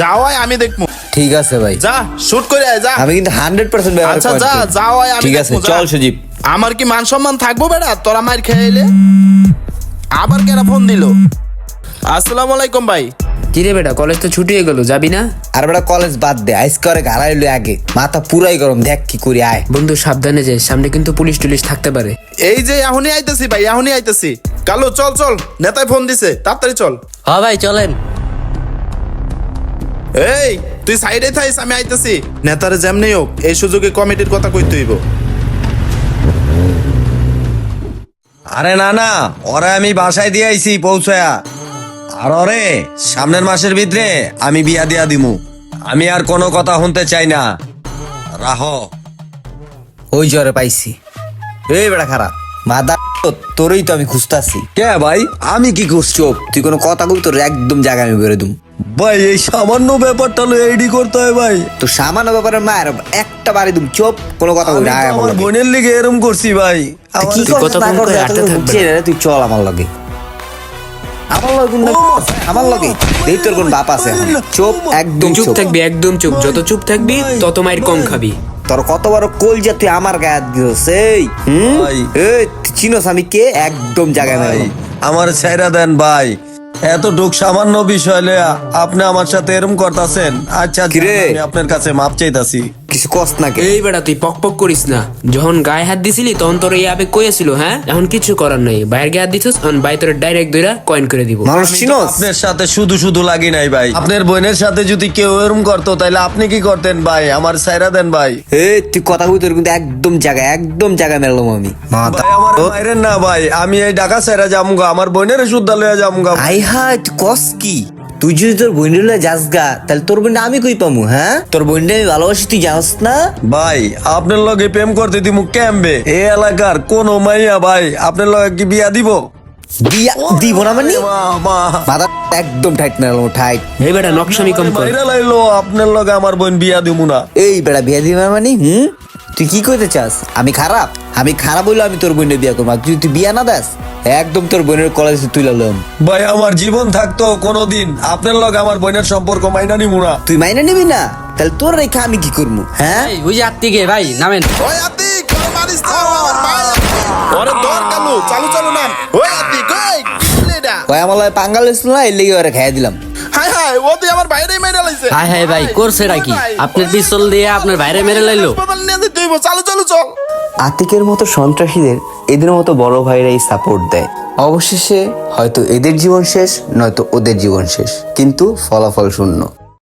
যাও আয় আমি দেখব ঠিক আছে ভাই। যা শুট করে আয় যা। আমি কিন্তু হান্ড্রেড পার্সেন্ট আচ্ছা যা যাও আয় আমি ঠিক আছে দেখব, যা। চল সুজীব। আমার কি মান সম্মান থাকব বেটা তোরা মার খেয়ে আবার কেনা ফোন দিল? আসসালামু আলাইকুম ভাই। কিরে বেটা কলেজ তো ছুটি হয়ে গেল যাবি না? আর বেটা কলেজ বাদ দে আইস করে আগে। মাথা পুরাই গরম দেখ কি করি আয়। বন্ধু সাবধানে যে সামনে কিন্তু পুলিশ টুলিশ থাকতে পারে। এই যে এখনই আইতেছি ভাই এখনই আইতেছি। কালো চল চল নেতায় ফোন দিছে তাড়াতাড়ি চল। হ্যাঁ ভাই চলেন। এই তুই সাইডে থাইস আমি আইতেছি। নেতারে যেমনি হোক এই সুযোগে কমিটির কথা কইতে হইব। আরে না না ওরে আমি বাসায় দিয়ে আইছি পৌঁছয়া। আর ওরে সামনের মাসের ভিতরে আমি বিয়া দিয়া দিমু। আমি আর কোনো কথা শুনতে চাই না। রাহ। ওই জ্বরে পাইছি। এই বেটা খারাপ। মাদা তোরই তো আমি খুঁজতাছি। কে ভাই? আমি কি করছি তুই কোনো কথা বল তোর একদম জায়গা আমি ভাই এই সামান্য ব্যাপারটা লো এইডি করতে হয় ভাই। তো সামান্য ব্যাপারে মায়ের একটা বাড়ি দুম চোপ। কোনো কথা বলি না আয় আমার বোনের লিগে এরম করছি ভাই। আমার- কি করে এত থাকবে? তুই চল আমার লগে। আমার লগে আমার লগে। দেখ তোর কোন বাপ আছে। চুপ একদম চুপ চুপ। থাকবি একদম চুপ। যত চুপ থাকবি তত মায়ের কম খাবি। তোর কত বড় কোল তুই আমার গায়ে হাত দিছস এই হুম? ভাই। এই তুই চিনোস আমি কে? একদম জায়গা ভাই আমার ছেড়া দেন ভাই। এত এতটুক সামান্য বিষয় লয়া আপনি আমার সাথে এরম করতাছেন। আচ্ছা কিরে? আমি আপনার কাছে মাপ চাইতাছি। কিছু কস না এই বেটা তুই পক পক করিস না। যখন গায়ে হাত দিছিলি তখন তোর এই আবেগ কইছিল হ্যাঁ? এখন কিছু করার নাই। বাইরের গায়ে হাত দিছিস এখন বাই তোর ডাইরেক্ট দইরা কয়েন করে দিব। মানুষ চিনোস? আপনার সাথে শুধু শুধু লাগি নাই ভাই। আপনার বোনের সাথে যদি কেউ এরম করতো তাহলে আপনি কি করতেন ভাই? আমার সাইরা দেন ভাই। এই তুই কথা বলি তোর কিন্তু একদম জায়গায় একদম জায়গায় মেরলাম আমি। মাথা আমার বাইরের না ভাই। আমি এই ঢাকা সাইরা যামুগা আমার বোনের শুদ্ধা লইয়া যামুগা। আই হাই কস কি? তুই যদি তোর লয়ে যাস গা তাহলে তোর বোনটা আমি কই পামু হ্যাঁ? তোর বোনটা আমি ভালোবাসি তুই জানাস না? ভাই আপনার লগে প্রেম করতে দিমু ক্যাম্বে এ এলাকার কোন মাইয়া ভাই আপনার লগে কি বিয়া দিব? দিয়া দিব না মানে। মাথা একদম টাইট মেরলাম টাইট এই বেটা নকশামি কম কর। বাইরে লাইলো আপনার লগে আমার বোন বিয়া দিমু না। এই বেড়া বিয়া দিবে মানে হুম? তুই কি কইতে চাস আমি খারাপ আমি খারাপ হইল আমি তোর বোনের বিয়া করব তুই তুই বিয়া না দাস একদম তোর বোনের কলেজে তুই লাম ভাই আমার জীবন থাকতো কোনোদিন আপনার লগে আমার বোনের সম্পর্ক মাইনা নিমু না তুই মাইনে নিবি না তাহলে তোর রেখা আমি কি করব হ্যাঁ এই বুঝি আত্মিকে ভাই নামেন ওই ওরে মারিস না আমার ভাই ওরে দর কালু চালু চালু নাম ওই আতিক ওই ওই আমার লগে পাঙ্গাল হয়েছিল না এর লেগে ওরা খাইয়া দিলাম হাই হাই ও তুই আমার বাইরে মেরে লাইছে হাই হাই ভাই করছে নাকি আপনার পিস্তল দিয়ে আপনার বাইরে মেরে লাইলো হইব, চালু চালু, চল। আতিকের মতো সন্ত্রাসীদের এদের মতো বড় ভাইরাই সাপোর্ট দেয়। অবশেষে হয়তো এদের জীবন শেষ, নয়তো ওদের জীবন শেষ, কিন্তু ফলাফল শূন্য।